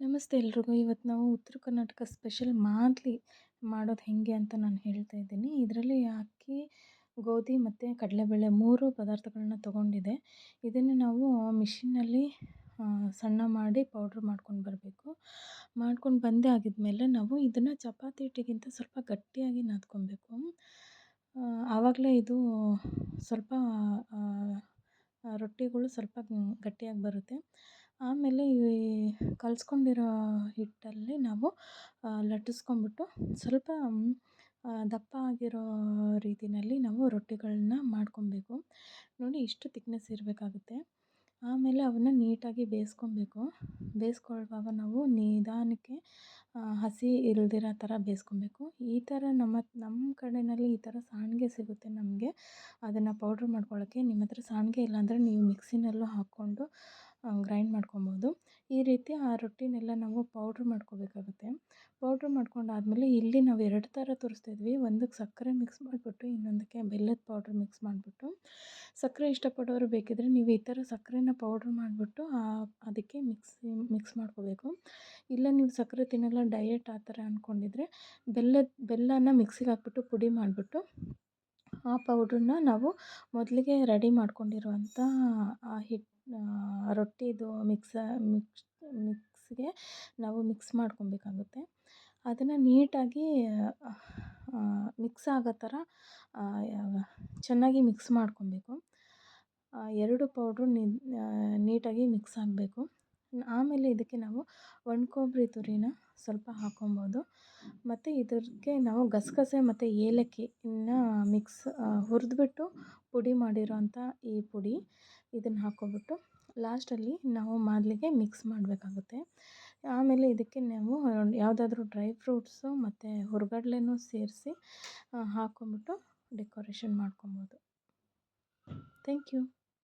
ನಮಸ್ತೆ ಎಲ್ರಿಗೂ. ಇವತ್ತು ನಾವು ಉತ್ತರ ಕರ್ನಾಟಕ ಸ್ಪೆಷಲ್ ಮಾದಲಿ ಮಾಡೋದು ಹೇಗೆ ಅಂತ ನಾನು ಹೇಳ್ತಾ ಇದ್ದೀನಿ. ಇದರಲ್ಲಿ ಅಕ್ಕಿ, ಗೋಧಿ ಮತ್ತು ಕಡಲೆಬೇಳೆ ಮೂರು ಪದಾರ್ಥಗಳನ್ನ ತಗೊಂಡಿದೆ. ಇದನ್ನು ನಾವು ಮಿಷಿನಲ್ಲಿ ಸಣ್ಣ ಮಾಡಿ ಪೌಡ್ರ್ ಮಾಡ್ಕೊಂಡು ಬರಬೇಕು. ಮಾಡ್ಕೊಂಡು ಬಂದೇ ಆಗಿದ್ಮೇಲೆ ನಾವು ಇದನ್ನು ಚಪಾತಿ ಹಿಟ್ಟಿಗಿಂತ ಸ್ವಲ್ಪ ಗಟ್ಟಿಯಾಗಿ ನಾದ್ಕೊಬೇಕು. ಆವಾಗಲೇ ಇದು ಸ್ವಲ್ಪ ರೊಟ್ಟಿಗಳು ಸ್ವಲ್ಪ ಗಟ್ಟಿಯಾಗಿ ಬರುತ್ತೆ. ಆಮೇಲೆ ಈ ಕಲಸ್ಕೊಂಡಿರೋ ಹಿಟ್ಟಲ್ಲಿ ನಾವು ಲಟ್ಟಿಸ್ಕೊಂಬಿಟ್ಟು ಸ್ವಲ್ಪ ದಪ್ಪ ಆಗಿರೋ ರೀತಿಯಲ್ಲಿ ನಾವು ರೊಟ್ಟಿಗಳನ್ನ ಮಾಡ್ಕೊಳ್ಬೇಕು ನೋಡಿ ಇಷ್ಟು ತಿಕ್ನೆಸ್ ಇರಬೇಕಾಗುತ್ತೆ. ಆಮೇಲೆ ಅವನ್ನ ನೀಟಾಗಿ ಬೇಯಿಸ್ಕೊಬೇಕು. ಬೇಯಿಸ್ಕೊಳ್ಳುವಾಗ ನಾವು ನಿಧಾನಕ್ಕೆ ಹಸಿ ಇಲ್ದಿರೋ ಥರ ಬೇಯಿಸ್ಕೊಬೇಕು. ಈ ಥರ ನಮ್ಮ ನಮ್ಮ ಕಡೆಯಲ್ಲಿ ಈ ಥರ ಸಾಣಿಗೆ ಸಿಗುತ್ತೆ ನಮಗೆ. ಅದನ್ನು ಪೌಡ್ರ್ ಮಾಡ್ಕೊಳ್ಳೋಕ್ಕೆ ನಿಮ್ಮ ಹತ್ರ ಸಾಣಿಗೆ ಇಲ್ಲಾಂದರೆ ನೀವು ಮಿಕ್ಸಿನಲ್ಲೂ ಹಾಕ್ಕೊಂಡು ಗ್ರೈಂಡ್ ಮಾಡ್ಕೊಬೋದು. ಈ ರೀತಿ ಆ ರೊಟ್ಟಿನೆಲ್ಲ ನಾವು ಪೌಡ್ರ್ ಮಾಡ್ಕೋಬೇಕಾಗುತ್ತೆ. ಪೌಡ್ರ್ ಮಾಡ್ಕೊಂಡಾದಮೇಲೆ ಇಲ್ಲಿ ನಾವು ಎರಡು ಥರ ತೋರಿಸ್ತಾಯಿದ್ವಿ ಒಂದಕ್ಕೆ ಸಕ್ಕರೆ ಮಿಕ್ಸ್ ಮಾಡಿಬಿಟ್ಟು, ಇನ್ನೊಂದಕ್ಕೆ ಬೆಲ್ಲದ ಪೌಡ್ರ್ ಮಿಕ್ಸ್ ಮಾಡಿಬಿಟ್ಟು. ಸಕ್ಕರೆ ಇಷ್ಟಪಡೋರು ಬೇಕಿದ್ದರೆ ನೀವು ಈ ಥರ ಸಕ್ಕರೆನ ಪೌಡ್ರ್ ಮಾಡಿಬಿಟ್ಟು ಅದಕ್ಕೆ ಮಿಕ್ಸಿ, ಮಿಕ್ಸ್ ಮಾಡ್ಕೋಬೇಕು. ಇಲ್ಲ ನೀವು ಸಕ್ಕರೆ ತಿನ್ನಲ್ಲ, ಡಯೆಟ್ ಆ ಥರ ಅಂದ್ಕೊಂಡಿದ್ರೆ ಬೆಲ್ಲದ, ಬೆಲ್ಲನ ಮಿಕ್ಸಿಗೆ ಹಾಕ್ಬಿಟ್ಟು ಪುಡಿ ಮಾಡಿಬಿಟ್ಟು, ಆ ಪೌಡ್ರನ್ನ ನಾವು ಮೊದಲಿಗೆ ರೆಡಿ ಮಾಡ್ಕೊಂಡಿರುವಂಥ, ಆ ಹಿಟ್ಟು ರೊಟ್ಟಿದು ಮಿಕ್ಸ, ಮಿಕ್ಸ್, ಮಿಕ್ಸ್ಗೆ ನಾವು ಮಿಕ್ಸ್ ಮಾಡ್ಕೊಬೇಕಾಗುತ್ತೆ. ಅದನ್ನು ನೀಟಾಗಿ ಮಿಕ್ಸ್ ಆಗೋ ಥರ ಚೆನ್ನಾಗಿ ಮಿಕ್ಸ್ ಮಾಡ್ಕೊಬೇಕು. ಎರಡು ಪೌಡ್ರು ನೀಟಾಗಿ ಮಿಕ್ಸ್ ಆಗಬೇಕು. ಆಮೇಲೆ ಇದಕ್ಕೆ ನಾವು ಒಣ ಕೊಬ್ಬರಿ ತುರಿನ ಸ್ವಲ್ಪ ಹಾಕೊಬೋದು. ಮತ್ತು ಇದಕ್ಕೆ ನಾವು ಗಸಗಸೆ ಮತ್ತು ಏಲಕ್ಕಿನ ಮಿಕ್ಸ್ ಹುರಿದ್ಬಿಟ್ಟು ಪುಡಿ ಮಾಡಿರೋಂಥ ಈ ಪುಡಿ ಇದನ್ನು ಹಾಕ್ಕೊಬಿಟ್ಟು ಲಾಸ್ಟಲ್ಲಿ ನಾವು ಮಾದಲಿಗೆ ಮಿಕ್ಸ್ ಮಾಡಬೇಕಾಗುತ್ತೆ. ಆಮೇಲೆ ಇದಕ್ಕೆ ನಾವು ಯಾವುದಾದ್ರೂ ಡ್ರೈ ಫ್ರೂಟ್ಸು ಮತ್ತು ಹುರ್ಗಡ್ಲೆನೂ ಸೇರಿಸಿ ಹಾಕ್ಕೊಂಬಿಟ್ಟು ಡೆಕೋರೇಷನ್ ಮಾಡ್ಕೊಬೋದು. Thank you.